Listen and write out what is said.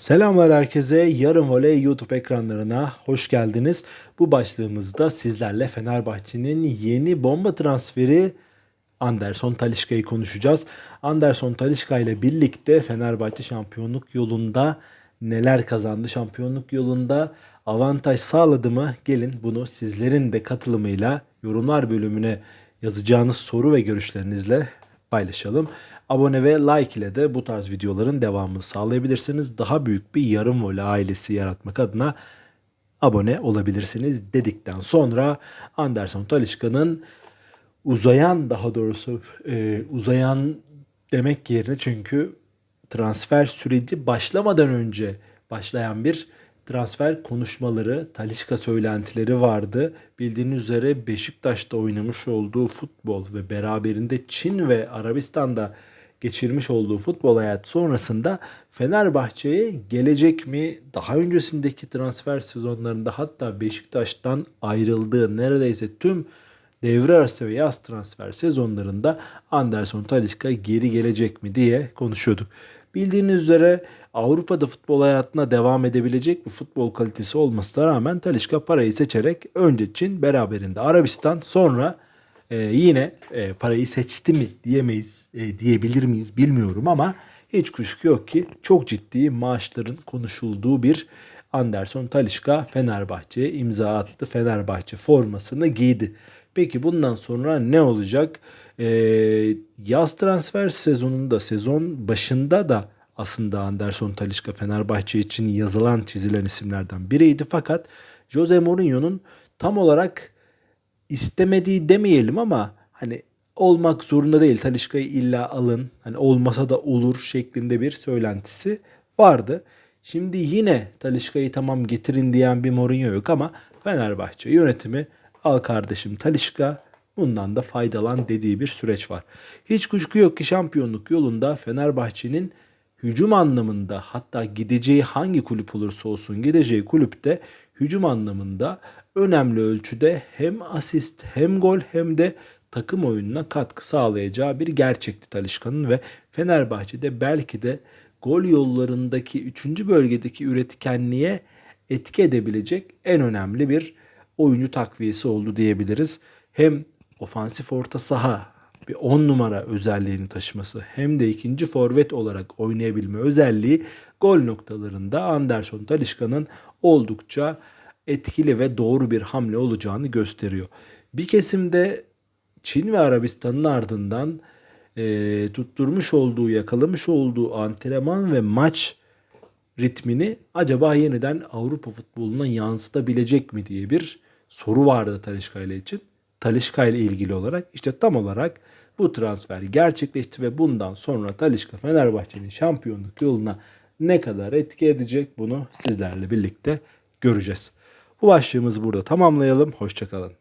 Selamlar herkese. Yarın Voley YouTube ekranlarına hoş geldiniz. Bu başlığımızda sizlerle Fenerbahçe'nin yeni bomba transferi Anderson Talişka'yı konuşacağız. Anderson Talişka ile birlikte Fenerbahçe şampiyonluk yolunda neler kazandı? Şampiyonluk yolunda avantaj sağladı mı? Gelin bunu sizlerin de katılımıyla yorumlar bölümüne yazacağınız soru ve görüşlerinizle paylaşalım. Abone ve like ile de bu tarz videoların devamını sağlayabilirsiniz. Daha büyük bir yarım voley ailesi yaratmak adına abone olabilirsiniz dedikten sonra Anderson Talişka'nın uzayan daha doğrusu e, uzayan demek yerine çünkü transfer süreci başlamadan önce başlayan bir transfer konuşmaları, Talişka söylentileri vardı. Bildiğiniz üzere Beşiktaş'ta oynamış olduğu futbol ve beraberinde Çin ve Arabistan'da geçirmiş olduğu futbol hayatı sonrasında Fenerbahçe'ye gelecek mi? Daha öncesindeki transfer sezonlarında hatta Beşiktaş'tan ayrıldığı neredeyse tüm devre arası ve yaz transfer sezonlarında Anderson Talisca geri gelecek mi diye konuşuyorduk. Bildiğiniz üzere Avrupa'da futbol hayatına devam edebilecek bir futbol kalitesi olmasına rağmen Talisca parayı seçerek önce Çin beraberinde Arabistan sonra e, yine e, parayı seçti mi diyemeyiz e, diyebilir miyiz bilmiyorum ama hiç kuşku yok ki çok ciddi maaşların konuşulduğu bir Anderson Talişka Fenerbahçe'ye imza attı. Fenerbahçe formasını giydi. Peki bundan sonra ne olacak? Ee, yaz transfer sezonunda sezon başında da aslında Anderson Talişka Fenerbahçe için yazılan çizilen isimlerden biriydi. Fakat Jose Mourinho'nun tam olarak istemediği demeyelim ama hani olmak zorunda değil. Talişka'yı illa alın. Hani olmasa da olur şeklinde bir söylentisi vardı. Şimdi yine Talişka'yı tamam getirin diyen bir Mourinho yok ama Fenerbahçe yönetimi al kardeşim Talişka bundan da faydalan dediği bir süreç var. Hiç kuşku yok ki şampiyonluk yolunda Fenerbahçe'nin hücum anlamında hatta gideceği hangi kulüp olursa olsun gideceği kulüpte hücum anlamında önemli ölçüde hem asist hem gol hem de takım oyununa katkı sağlayacağı bir gerçekti Talişka'nın ve Fenerbahçe'de belki de gol yollarındaki 3. bölgedeki üretkenliğe etki edebilecek en önemli bir oyuncu takviyesi oldu diyebiliriz. Hem ofansif orta saha bir 10 numara özelliğini taşıması hem de ikinci forvet olarak oynayabilme özelliği gol noktalarında Anderson Talişka'nın oldukça etkili ve doğru bir hamle olacağını gösteriyor. Bir kesimde Çin ve Arabistan'ın ardından e, tutturmuş olduğu, yakalamış olduğu antrenman ve maç ritmini acaba yeniden Avrupa futboluna yansıtabilecek mi diye bir soru vardı Talişka ile için. Talişka ile ilgili olarak işte tam olarak bu transfer gerçekleşti ve bundan sonra Talişka Fenerbahçe'nin şampiyonluk yoluna ne kadar etki edecek bunu sizlerle birlikte göreceğiz. Bu başlığımızı burada tamamlayalım. Hoşçakalın.